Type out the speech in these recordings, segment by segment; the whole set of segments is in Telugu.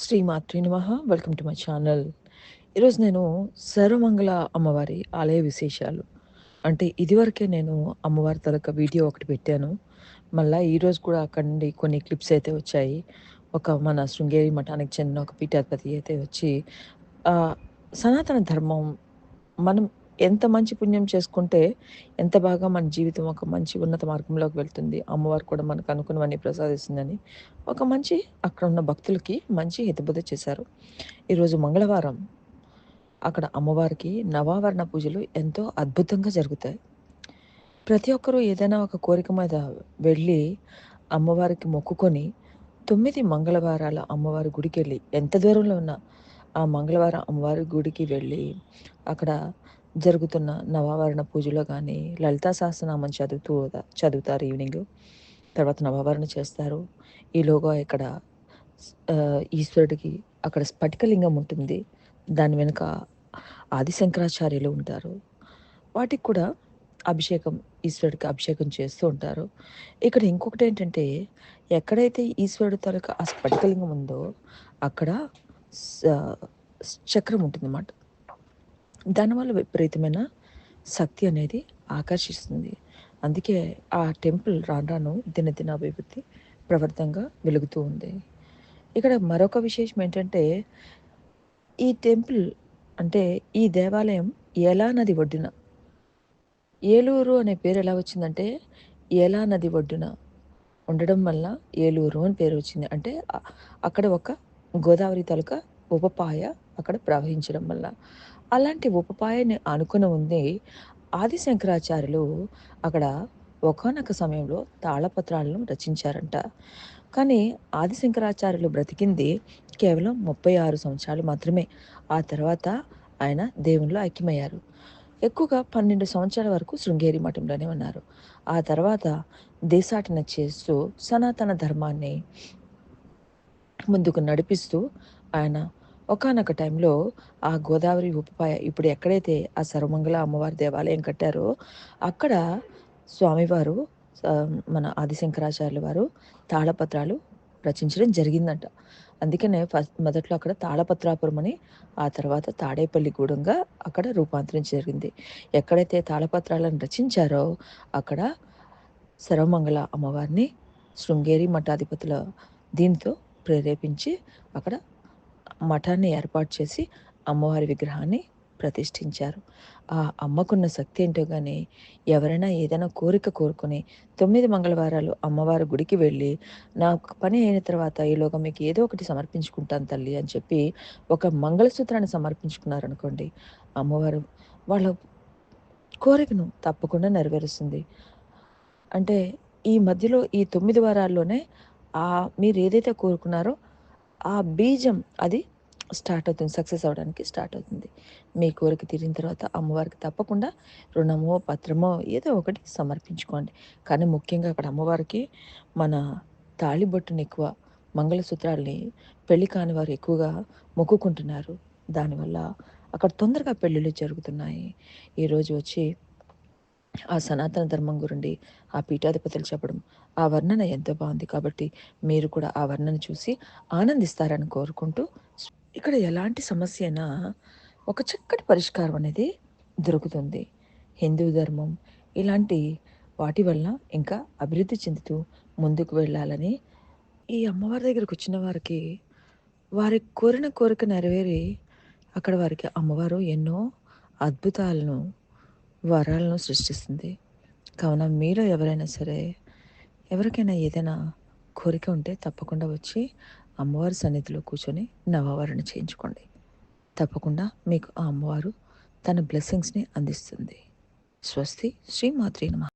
శ్రీ మాత్రే నమః. వెల్కమ్ టు మై ఛానల్ ఈరోజు నేను సర్వమంగళ అమ్మవారి ఆలయ విశేషాలు. అంటే ఇదివరకే నేను అమ్మవారి తలక వీడియో ఒకటి పెట్టాను. మళ్ళీ ఈరోజు కూడా అక్కడ నుండి కొన్ని క్లిప్స్ అయితే వచ్చాయి. ఒక మన శృంగేరి మఠానికి చెందిన ఒక పీఠాధిపతి అయితే వచ్చి సనాతన ధర్మం మనం ఎంత మంచి పుణ్యం చేసుకుంటే ఎంత బాగా మన జీవితం ఒక మంచి ఉన్నత మార్గంలోకి వెళ్తుంది. అమ్మవారు కూడా మనకు అనుకున్నవన్నీ ప్రసాదిస్తుందని ఒక మంచి అక్కడ ఉన్న భక్తులకి మంచి హితబుద్ధ చేశారు. ఈరోజు మంగళవారం అక్కడ అమ్మవారికి నవావరణ పూజలు ఎంతో అద్భుతంగా జరుగుతాయి. ప్రతి ఒక్కరూ ఏదైనా ఒక కోరిక మీద వెళ్ళి అమ్మవారికి మొక్కుకొని తొమ్మిది మంగళవారాల అమ్మవారి గుడికి వెళ్ళి ఎంత దూరంలో ఉన్నా ఆ మంగళవారం అమ్మవారి గుడికి వెళ్ళి అక్కడ జరుగుతున్న నవావరణ పూజలో కానీ లలితా సహస్రనామం చదువుతూ చదువుతారు ఈవినింగ్. తర్వాత నవావరణ చేస్తారు. ఈలోగా ఇక్కడ ఈశ్వరుడికి అక్కడ స్ఫటికలింగం ఉంటుంది. దాని వెనుక ఆదిశంకరాచార్యులు ఉంటారు. వాటికి కూడా అభిషేకం ఈశ్వరుడికి అభిషేకం చేస్తూ ఉంటారు. ఇక్కడ ఇంకొకటి ఏంటంటే ఎక్కడైతే ఈశ్వరుడు తాలూకా ఆ స్ఫటికలింగం ఉందో అక్కడ చక్రం ఉంటుంది అన్నమాట దానివల్ల విపరీతమైన శక్తి అనేది ఆకర్షిస్తుంది. అందుకే ఆ టెంపుల్ రాను రాను దినదిన అభివృద్ధి ప్రవర్తంగా వెలుగుతూ ఉంది. ఇక్కడ మరొక విశేషం ఏంటంటే ఈ టెంపుల్ అంటే ఈ దేవాలయం ఎలా నది ఒడ్డున ఏలూరు అనే పేరు ఎలా వచ్చిందంటే ఎలా నది ఒడ్డున ఉండడం వల్ల ఏలూరు అని పేరు వచ్చింది. అంటే అక్కడ ఒక గోదావరి తాలూకా ఉపపాయ అక్కడ ప్రవహించడం వల్ల. అలాంటి ఉపపాయాన్ని అనుకుని ఉంది ఆది శంకరాచార్యులు అక్కడ ఒకనొక సమయంలో తాళపత్రాలను రచించారంట. కానీ ఆది శంకరాచార్యులు బ్రతికింది కేవలం ముప్పై ఆరు సంవత్సరాలు మాత్రమే. ఆ తర్వాత ఆయన దేవునిలో ఐక్యమయ్యారు. ఎక్కువగా పన్నెండు సంవత్సరాల వరకు శృంగేరి మఠంలోనే ఉన్నారు. ఆ తర్వాత దేశాటన చేస్తూ సనాతన ధర్మాన్ని ముందుకు నడిపిస్తూ ఆయన ఒకనొక టైంలో ఆ గోదావరి ఉపపాయ ఇప్పుడు ఎక్కడైతే ఆ సర్వమంగళ అమ్మవారి దేవాలయం కట్టారో అక్కడ స్వామివారు మన ఆదిశంకరాచార్యుల వారు తాళపత్రాలు రచించడం జరిగిందంట. అందుకనే ఫస్ట్ మొదట్లో అక్కడ తాళపత్రాపురం అని ఆ తర్వాత తాడేపల్లి గూడంగా అక్కడ రూపాంతరం జరిగింది. ఎక్కడైతే తాళపత్రాలను రచించారో అక్కడ సర్వమంగళ అమ్మవారిని శృంగేరి మఠాధిపతుల దీంతో ప్రేరేపించి అక్కడ మఠాన్ని ఏర్పాటు చేసి అమ్మవారి విగ్రహాన్ని ప్రతిష్ఠించారు. ఆ అమ్మకున్న శక్తి ఏంటో కానీ ఎవరైనా ఏదైనా కోరిక కోరుకుని తొమ్మిది మంగళవారాలు అమ్మవారి గుడికి వెళ్ళి నా పని అయిన తర్వాత ఈలోగా మీకు ఏదో ఒకటి సమర్పించుకుంటాను తల్లి అని చెప్పి ఒక మంగళసూత్రాన్ని సమర్పించుకున్నారనుకోండి అమ్మవారు వాళ్ళ కోరికను తప్పకుండా నెరవేరుస్తుంది. అంటే ఈ మధ్యలో ఈ తొమ్మిది వారాల్లోనే ఆ మీరు ఏదైతే కోరుకున్నారో ఆ బీజం అది స్టార్ట్ అవుతుంది సక్సెస్ అవ్వడానికి స్టార్ట్ అవుతుంది. మీ కోరిక తీరిన తర్వాత అమ్మవారికి తప్పకుండా రుణమో పత్రమో ఏదో ఒకటి సమర్పించుకోండి. కానీ ముఖ్యంగా అక్కడ అమ్మవారికి మన తాళిబొట్టుని ఎక్కువ మంగళసూత్రాల్ని పెళ్ళి కాని వారు ఎక్కువగా మొక్కుకుంటున్నారు. దానివల్ల అక్కడ తొందరగా పెళ్ళిళ్ళు జరుగుతున్నాయి. ఈరోజు వచ్చి ఆ సనాతన ధర్మం గురండి ఆ పీఠాధిపతులు చెప్పడం ఆ వర్ణన ఎంతో బాగుంది కాబట్టి మీరు కూడా ఆ వర్ణన చూసి ఆనందిస్తారని కోరుకుంటూ ఇక్కడ ఎలాంటి సమస్య అయినా ఒక చక్కటి పరిష్కారం అనేది దొరుకుతుంది. హిందూ ధర్మం ఇలాంటి వాటి వల్ల ఇంకా అభివృద్ధి చెందుతూ ముందుకు వెళ్ళాలని ఈ అమ్మవారి దగ్గరకు వచ్చిన వారికి వారి కోరిన కోరిక నెరవేరి అక్కడ వారికి అమ్మవారు ఎన్నో అద్భుతాలను వరాలను సృష్టిస్తుంది. కావున మీలో ఎవరైనా సరే ఎవరికైనా ఏదైనా కోరిక ఉంటే తప్పకుండా వచ్చి అమ్మవారి సన్నిధిలో కూర్చొని నవవరణ చేయించుకోండి. తప్పకుండా మీకు ఆ అమ్మవారు తన బ్లెస్సింగ్స్ని అందిస్తుంది. స్వస్తి శ్రీమాత్రి నమ.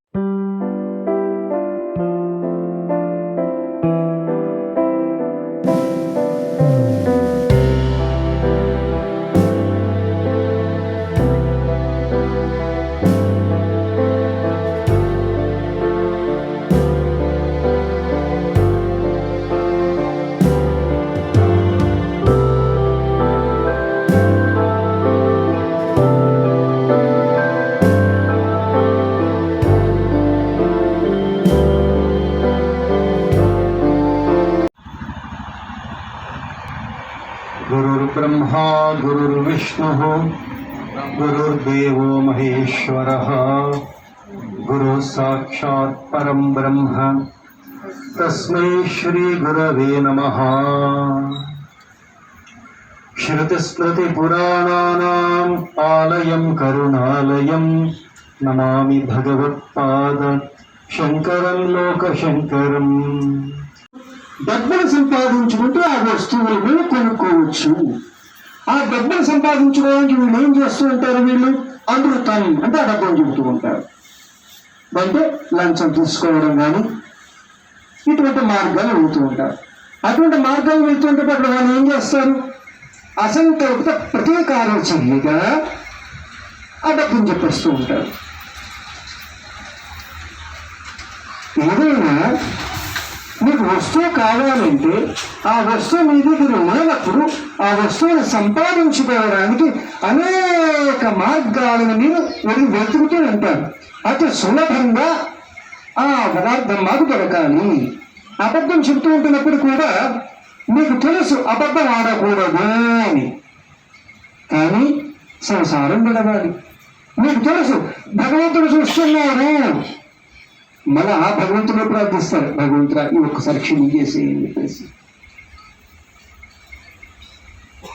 गुरुर्देवो महेश्वरः गुरुः साक्षात् परं ब्रह्म तस्मै श्रीगुरवे नमः श्रुतिस्मृतिपुराणानाम् आलयं करुणालयं नमामि भगवत्पाद శంకరం లోకశంకరం డబ్బులు సంపాదించుకుంటూ ఆ వస్తువులను కొనుక్కోవచ్చు ఆ డబ్బులు సంపాదించుకోవడానికి వీళ్ళు ఏం చేస్తూ ఉంటారు వీళ్ళు? అమృతం అంటే ఆ డబ్బులు చెబుతూ ఉంటారు. అంటే లంచం తీసుకోవడం కానీ ఇటువంటి మార్గాలు వెళుతూ ఉంటారు. అటువంటి మార్గాలు వెళ్తుంటే అక్కడ వాళ్ళు ఏం చేస్తారు? అసంకల్పిత ప్రత్యేక చర్యగా ఆ డబ్బును చెప్పేస్తూ ఉంటారు. ఏదైనా మీకు వస్తువు కావాలంటే ఆ వస్తువు మీద దగ్గర ఉన్నప్పుడు ఆ వస్తువును సంపాదించుకోవడానికి అనేక మార్గాలను నేను వెళ్ళి వెతుకుతూ ఉంటాను. అతి సులభంగా ఆ పదార్థం మాకు దొరకాలి. అబద్ధం చెబుతూ ఉంటున్నప్పుడు కూడా మీకు తెలుసు అబద్ధం ఆడకూడదు అని. కానీ సంసారం గడవాలి మీకు తెలుసు భగవంతుడు చూస్తున్నారు మళ్ళా ఆ భగవంతుడు ప్రార్థిస్తారు భగవంతుడా ఈ ఒక్కసారి క్షమించేసి అని చెప్పేసి.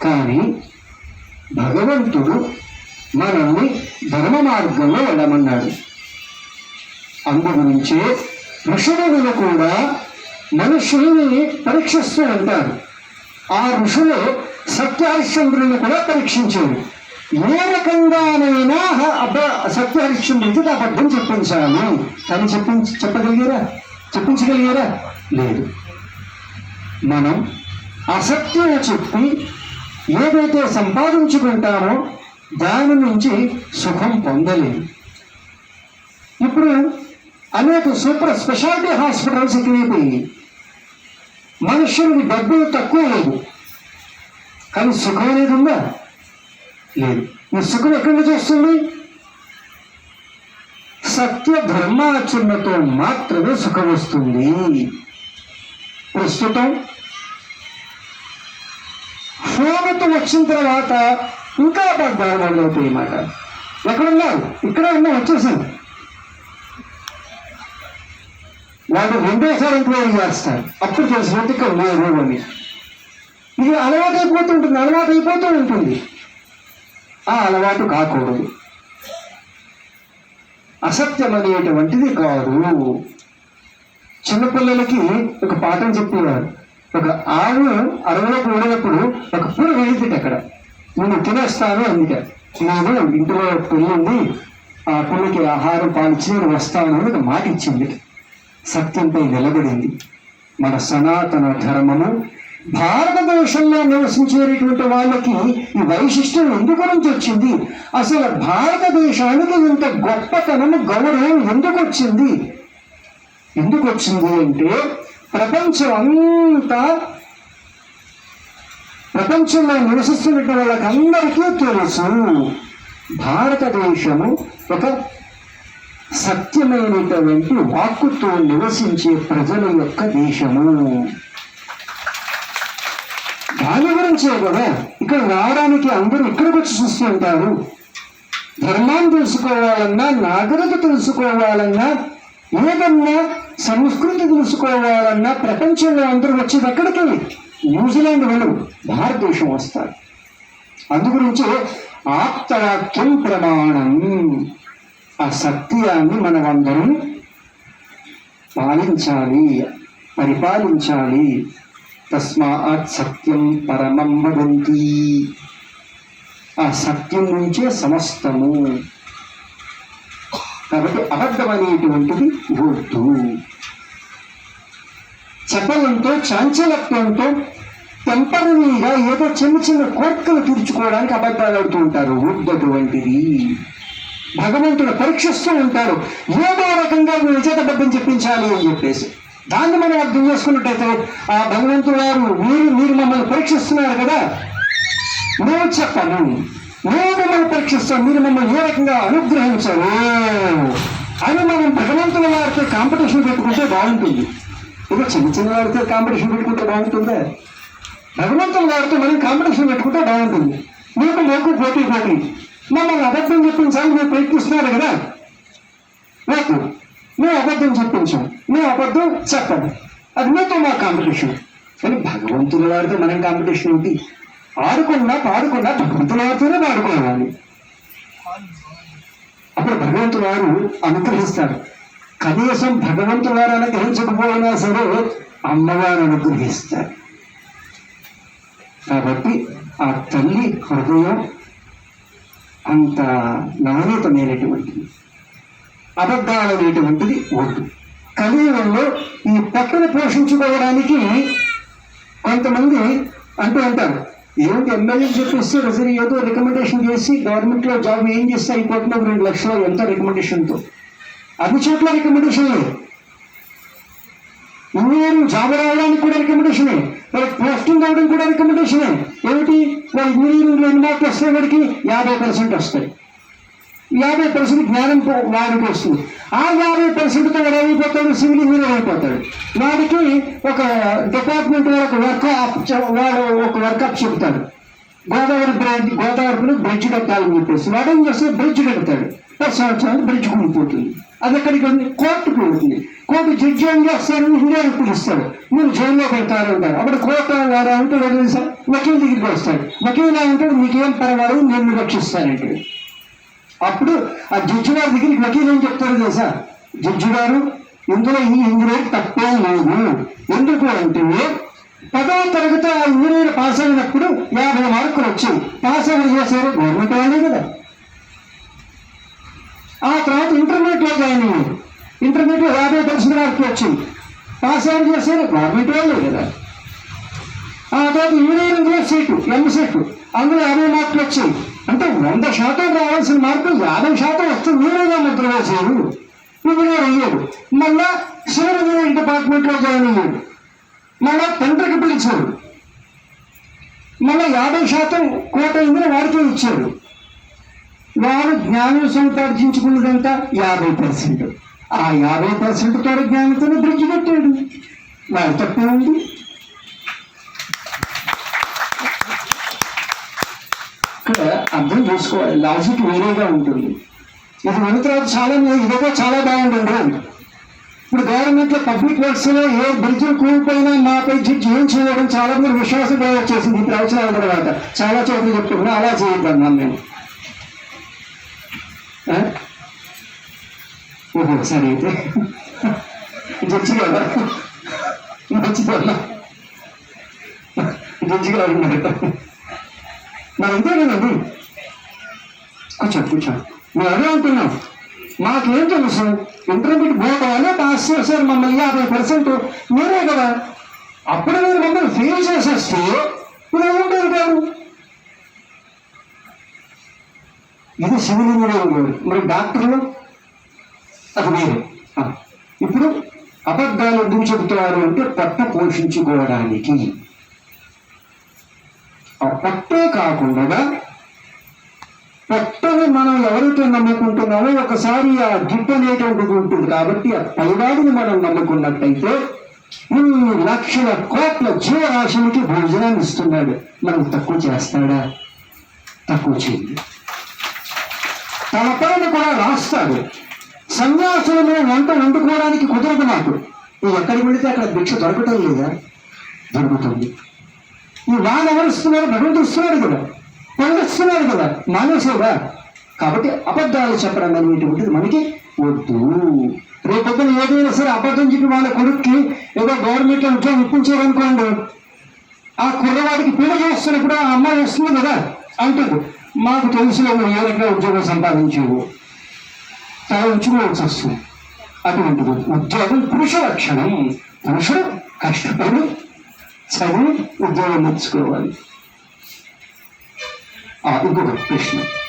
కానీ భగవంతుడు మనల్ని ధర్మ మార్గంలో వెళ్ళమన్నాడు. అందుగురించే ఋషులను కూడా మనుషుల్ని పరీక్షిస్తూ ఉంటారు. ఆ ఋషులు సత్యాశ్చంద్రుని కూడా పరీక్షించారు ఏ రకంగానైనా అబ్బ అబ్బ నుంచి అబద్ధం చెప్పించాను కానీ చెప్పించి చెప్పగలిగారా? చెప్పించగలిగారా? లేదు. మనం అసత్యం చెప్పి ఏదైతే సంపాదించుకుంటామో దాని నుంచి సుఖం పొందలేదు ఇప్పుడు అనేక సూపర్ స్పెషాలిటీ హాస్పిటల్స్ ఎక్కువైపోయింది మనుషులకి డబ్బులు తక్కువ లేదు కానీ సుఖం అనేది ఉందా? లేదు ఈ సుఖం ఎక్కడి నుంచి వస్తుంది? సత్య ధర్మాచరణతో మాత్రమే సుఖం వస్తుంది. ప్రస్తుతం ఫోన్తో వచ్చిన తర్వాత ఇంకా అబద్ధాలు అవుతాయి మాట ఎక్కడున్నారు? ఇక్కడే ఉన్నా వచ్చేసాను వాళ్ళు రెండోసారి ఎంక్వైరీ చేస్తారు. అప్పుడు తెలిసినట్టు ఇక్కడ లేరు అని. ఇది అలవాటు అయిపోతూ ఉంటుంది అలవాటు అయిపోతూ ఉంటుంది. ఆ అలవాటు కాకూడదు. అసత్యం అనేటువంటిది కాదు. చిన్నపిల్లలకి ఒక పాఠం చెప్పేవారు. ఒక ఆవు అడవిలో ఉండేటప్పుడు ఒక పూల వెళ్ళింది అక్కడ నేను తినేస్తాను అందుకే. నేను ఇంటిలో పెళ్ళి ఆ పుల్లకి ఆహారం పాలిచ్చి నేను వస్తాను అని ఒక మాట ఇచ్చింది. సత్యంపై నిలబడింది. మన సనాతన ధర్మము భారతదేశంలో నివసించేటటువంటి వాళ్ళకి ఈ వైశిష్టం ఎందుకు నుంచి వచ్చింది అసలు భారతదేశానికి ఇంత గొప్పతనము గౌరవం ఎందుకు వచ్చింది? ఎందుకు వచ్చింది అంటే ప్రపంచం అంతా ప్రపంచంలో నివసిస్తున్న వాళ్ళకందరికీ తెలుసు భారతదేశము ఒక సత్యమైనటువంటి వాక్కుతో నివసించే ప్రజల యొక్క దేశము. దాని గురించే కదా. ఇక్కడ రావడానికి అందరూ ఇక్కడికి వచ్చి చూస్తుంటారు ధర్మాన్ని తెలుసుకోవాలన్నా నాగరికత తెలుసుకోవాలన్నా ఏదన్నా సంస్కృతి తెలుసుకోవాలన్నా ప్రపంచంలో అందరూ వచ్చేది ఎక్కడికి? న్యూజిలాండ్ వెళ్ళు. భారతదేశం వస్తారు అందుగురించి ఆప్తవాక్యం ప్రమాణం. ఆ సత్యాన్ని మనమందరం పాలించాలి పరిపాలించాలి. తస్మాత్ సత్యం పరమం వదంతి ఆ సత్యం నుంచే సమస్తము. కాబట్టి అబద్ధం అనేటువంటిది వద్దు చపలంతో చాంచలత్వంతో టెంపరీగా ఏదో చిన్న చిన్న కోరికలు తీర్చుకోవడానికి అబద్ధాలు ఆడుతూ ఉంటారు వద్దు భగవంతుడు పరీక్షిస్తూ ఉంటారు ఏదో రకంగా వీళ్ళ చేత అబద్ధం చెప్పించాలి అని చెప్పేసి. దాన్ని మనం అర్థం చేసుకున్నట్టయితే ఆ భగవంతుడు గారు మీరు మీరు మమ్మల్ని పరీక్షిస్తున్నారు కదా? నేను చెప్పను. నేను మిమ్మల్ని పరీక్షిస్తాను మీరు మమ్మల్ని ఏ రకంగా అనుగ్రహించరు అని మనం భగవంతుల వారితో కాంపిటీషన్ పెట్టుకుంటే బాగుంటుంది. ఇక చిన్న చిన్న వారితో కాంపిటీషన్ పెట్టుకుంటే బాగుంటుందా. భగవంతుల వారితో మనం కాంపిటీషన్ పెట్టుకుంటే బాగుంటుంది. మీకు మాకు పోటీ పోటీ. మమ్మల్ని అబద్ధం చెప్పించాలని మీరు ప్రయత్నిస్తున్నారు కదా? నాకు నువ్వు అబద్ధం చెప్పించావు మేము అబద్ధం చెప్పదు అది మీతో మా కాంపిటీషన్ కానీ భగవంతుల వారితో మనం కాంపిటీషన్ ఏంటి? ఆడుకున్నా పాడుకున్నా భగవంతుల వారితోనే పాడుకోవాలి. అప్పుడు భగవంతు వారు అనుగ్రహిస్తారు. కనీసం భగవంతు వారు అనుగ్రహించకపోయినా సరే అమ్మవారు అనుగ్రహిస్తారు. కాబట్టి ఆ తల్లి హృదయం అంత నవనీతమైనటువంటిది అబద్ధాలు అనేటువంటిది వద్దు కలియుగంలో ఈ పక్కన పోషించుకోవడానికి కొంతమంది అంటూ ఉంటారు. ఏమిటి ఎమ్మెల్యే చెప్పేస్తే సరే ఏదో రికమెండేషన్ చేసి గవర్నమెంట్లో జాబ్ ఏం చేస్తే అయిపోతున్నావు రెండు లక్షలు ఎంత రికమెండేషన్తో అన్ని చోట్ల రికమెండేషన్లే ఇంజనీరింగ్ జాబ్ రావడానికి కూడా రికమెండేషనే వాళ్ళకి పోస్టింగ్ రావడం కూడా రికమెండేషనే ఏమిటి? మరి ఇంజనీరింగ్ ఎన్ని మార్కులు వస్తాయి వాడికి యాభై పర్సెంట్ వస్తాయి. యాభై పర్సెంట్ జ్ఞానంతో వాడికి వస్తుంది. ఆ యాభై పర్సెంట్తో వాడు అయిపోతాడు? సివిల్ ఇంజనీర్ అయిపోతాడు. వాడికి ఒక డిపార్ట్మెంట్ ఒక వర్క్ వాడు ఒక వర్కప్ చెప్తాడు. గోదావరి బ్రిడ్జ్ గోదావరిలో బ్రిడ్జ్ కట్టాలని చెప్పేసి. వాడు ఏం చేస్తే బ్రిడ్జ్ కడతాడు. పది సంవత్సరాలు బ్రిడ్జ్ కూలిపోతుంది. అది ఎక్కడికి ఉంది? కోర్టుకు ఉంటుంది కోర్టు జడ్జి ఏం చేస్తారు ఇండియాను పిలుస్తాడు మీరు జైల్లో పెడతారంటారు అప్పుడు కోర్టు వాడు అంటాడు "లేదు వకీల్ దగ్గరికి వస్తాడు. వకీల్ అంటాడు మీకేం పర్వాలేదు నేను రక్షిస్తానంటాడు అప్పుడు ఆ జడ్జి గారి దగ్గరికి వకీలు ఏం చెప్తారు తెలుసా? జడ్జి గారు ఇందులో ఈ ఇంజనీర్ తప్పే లేదు. ఎందుకు అంటే పదవ తరగతి ఆ ఇంజనీర్ పాస్ అయినప్పుడు యాభై మార్కులు వచ్చాయి. పాస్ ఎవరు చేశారు? గవర్నమెంట్ వాళ్ళే కదా. ఆ తర్వాత ఇంటర్మీడియట్లో జాయిన్ అయ్యారు. ఇంటర్మీడియట్ యాభై పర్సెంట్ మార్కులు వచ్చింది పాస్ ఎవరు చేశారు? గవర్నమెంట్ వాళ్ళే కదా. ఆ తర్వాత ఇంజనీరింగ్లో సీటు ఎం సీటు. అందులో యాభై మార్కులు వచ్చాయి. అంటే వంద శాతం రావాల్సిన మార్కులు యాభై శాతం వస్తే మీరేగా ముద్ర వేశారు ఇంజనీర్ అయ్యాడు మళ్ళా సివిల్ ఇంజనీరింగ్ డిపార్ట్మెంట్లో జాయిన్ అయ్యాడు మళ్ళా తండ్రికి పిలిచాడు మళ్ళా యాభై శాతం కోట అయిందని వాడికి ఇచ్చాడు వారు జ్ఞానం సంపార్జించుకున్నదంతా యాభై పర్సెంట్. ఆ యాభై పర్సెంట్ తోడు జ్ఞానంతోనే బ్రిడ్జ్ కట్టాడు వాడు తప్పే ఉంది ఇక్కడ అర్థం చేసుకోవాలి లాజిక్ వేరేగా ఉంటుంది. ఇది విన్న తర్వాత చాలా మంది ఇదిగో చాలా బాగుంటుంది ఇప్పుడు గవర్నమెంట్లో పబ్లిక్ వర్క్స్లో ఏ బ్రిడ్జ్ కూలిపోయినా మాపై జడ్జి ఏం చేయడం చాలా మంది విశ్వాసం వచ్చేసింది ఈ ప్రవచనాల తర్వాత. చాలా చోట్ల చెప్తున్నా అలా చేయొద్దన్నాను నేను. ఆ? ఓహో సరే అయితే. జడ్జి కదా మంచిదన్నా జడ్జి గారు మరి అంతే కదండి కూర్చో కూర్చో. మేము అదే అంటున్నాం మాకేం తెలుసు? ఇంటర్మీడియట్ బోర్డు వాళ్ళే పాస్ చేశారు మమ్మల్ని యాభై పర్సెంట్ మీరే కదా. అప్పుడు మీరు మమ్మల్ని ఫెయిల్ చేసేస్తే ఇప్పుడు ఏముంటారు ఇది సివిల్ ఇంజనీరింగ్ మరి డాక్టర్లు? అది మీరు. ఇప్పుడు అబద్ధాలు ఎందుకు చెబుతున్నారు అంటే పట్ట పోషించుకోవడానికి. ఆ పట్టే కాకుండా పట్టని మనం ఎవరైతే నమ్ముకుంటున్నామో ఒకసారి ఆ గిట్ అనేటువంటిది ఉంటుంది. కాబట్టి ఆ పైవాడిని మనం నమ్ముకున్నట్టయితే ఇన్ని లక్షల కోట్ల జీవరాశులకి భోజనాన్ని ఇస్తున్నాడు. మనం తక్కువ చేస్తాడా? తక్కువ చేయండి. తన పైన కూడా రాస్తాడు. సన్యాసులను వంట వండుకోవడానికి కుదరదు నాకు. నువ్వు ఎక్కడికి వెళితే అక్కడ భిక్ష దొరకటం లేదా? దొరుకుతుంది. ఈ వాళ్ళు ఎవరు ఇస్తున్నారు భగవంతుడు ఇస్తున్నాడు కదా. పండిస్తున్నాడు కదా. మానేసేవా కాబట్టి అబద్ధాలు చెప్పడం అనేటువంటిది మనకి వద్దు. రేపొద్దున ఏదైనా సరే అబద్ధం చెప్పి వాళ్ళ కొడుక్కి ఏదో గవర్నమెంట్ ఉద్యోగం ఇప్పించారనుకోండి ఆ కుర్రవాడికి పెళ్ళి చేస్తున్నప్పుడు ఆ అమ్మాయి వస్తుంది కదా అంటుంది. మాకు తెలుసులో నువ్వు ఏ రకంగా ఉద్యోగం సంపాదించేవు. తల ఉంచుకోవాల్సి వస్తుంది. అటువంటిది. ఉద్యోగం పురుష లక్షణం. పురుషుడు కష్టపడి చదువు ఉద్యోగం నేర్చుకోవాలి. Uh, उनको कृष्ण